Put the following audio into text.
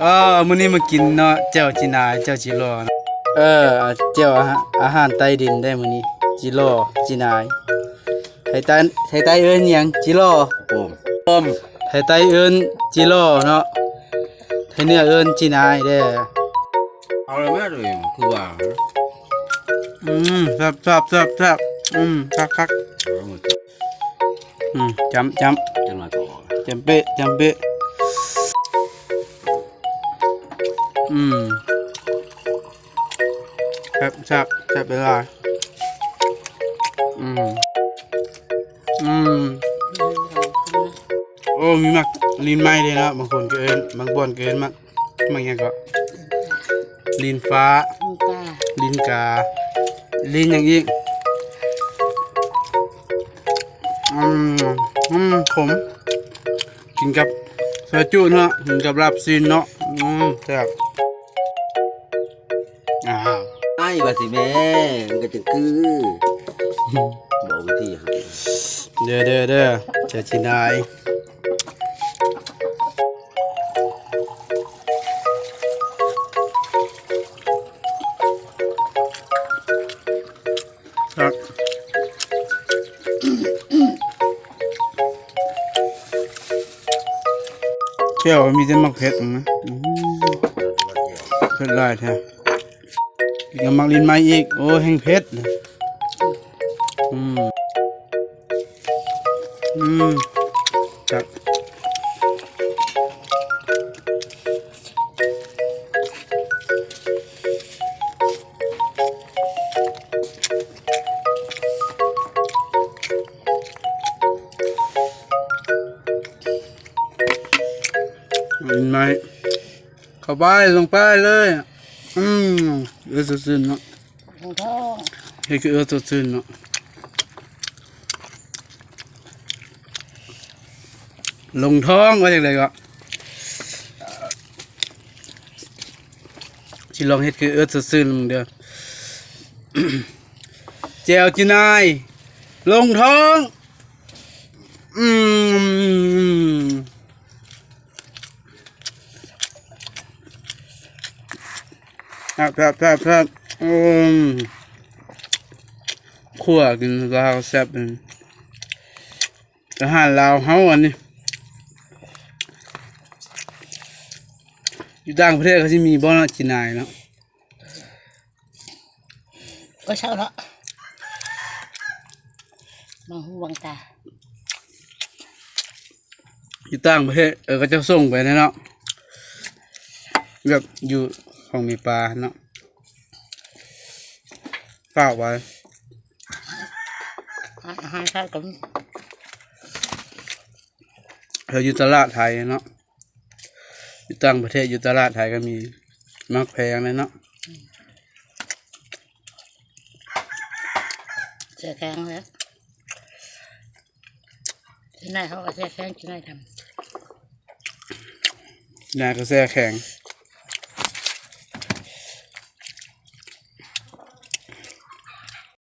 เออมื้อนี้มากินเนาะเจ้าจีนายเจ้าจิโร่เนาะเออเจ้าอาหารอาหารใต้ดินได้มื้อนี้จิโร่จีนายไทยใต้ไทยใต้เอิ้นหยังจิโร่โอ้มอมไทยใต้เอิ้นจิโร่เนาะไทยเหนือเอิ้นจีนายเด้อเอาละแม่เลยคือว่าอืมแซ่บแซ่บแซ่บแซ่บอืมคักคักเอาหมดอืมจำจำจะมาต่อจำเป๊ะจำเป๊ะ อืมครับครับครับเวลาอืมอืมโอ้มีมักลินไม้เลยเนาะบางคนก็เอินบางบ่อนก็เอินมักมักหยังก็ลินฟ้าลูกกาลินกา ลินอย่างอีกอืมอืมขมกินกับซอยจุเนาะกินกับลาบซีนเนาะอืมแซ่บ อ้าวไอ้ว่าสิแม่มันก็จะคือบอกวิธีหาเด้อเด้อเด้อจะชินายครับเจ้ามีแต่มักเผ็ดนะเผ็ดหลายแท้ ยังมักลินไม้อีก โอ้แห้งเผ็ดอืม อืมครับเห็นไหมเข้าไปลงไปเลย อืมเออสดชื่นเนาะลูกท้องเฮ้ยคือเออสดชื่นเนาะลงท้องว่าอย่างไรก็ชิลองเฮ็ดคือเอิร์ธซื่อๆมึงเด้อแจวจีนายลงท้อง อืม ครับครับครับครับอืมขั่วกินลาวแซ่บเป็นอาหารลาวเฮาอันนี้อยู่ต่างประเทศเขาจะมีบ่อนาจีนายเนาะก็เช่าละบางหูบางตาอยู่ต่างประเทศเออก็จะส่งไปนะเนาะแบบอยู่ ของมีปลาเนาะฝากไว้อาหารข้าวกับเราอยู่ตลาดไทยเนาะอยู่ต่างประเทศอยู่ตลาดไทยก็มีมักแพงเลยเนาะเสือแข็งแล้วที่ไหนเขาก็เสือแข็งที่ไหนทนายก็แซ่แข็งำ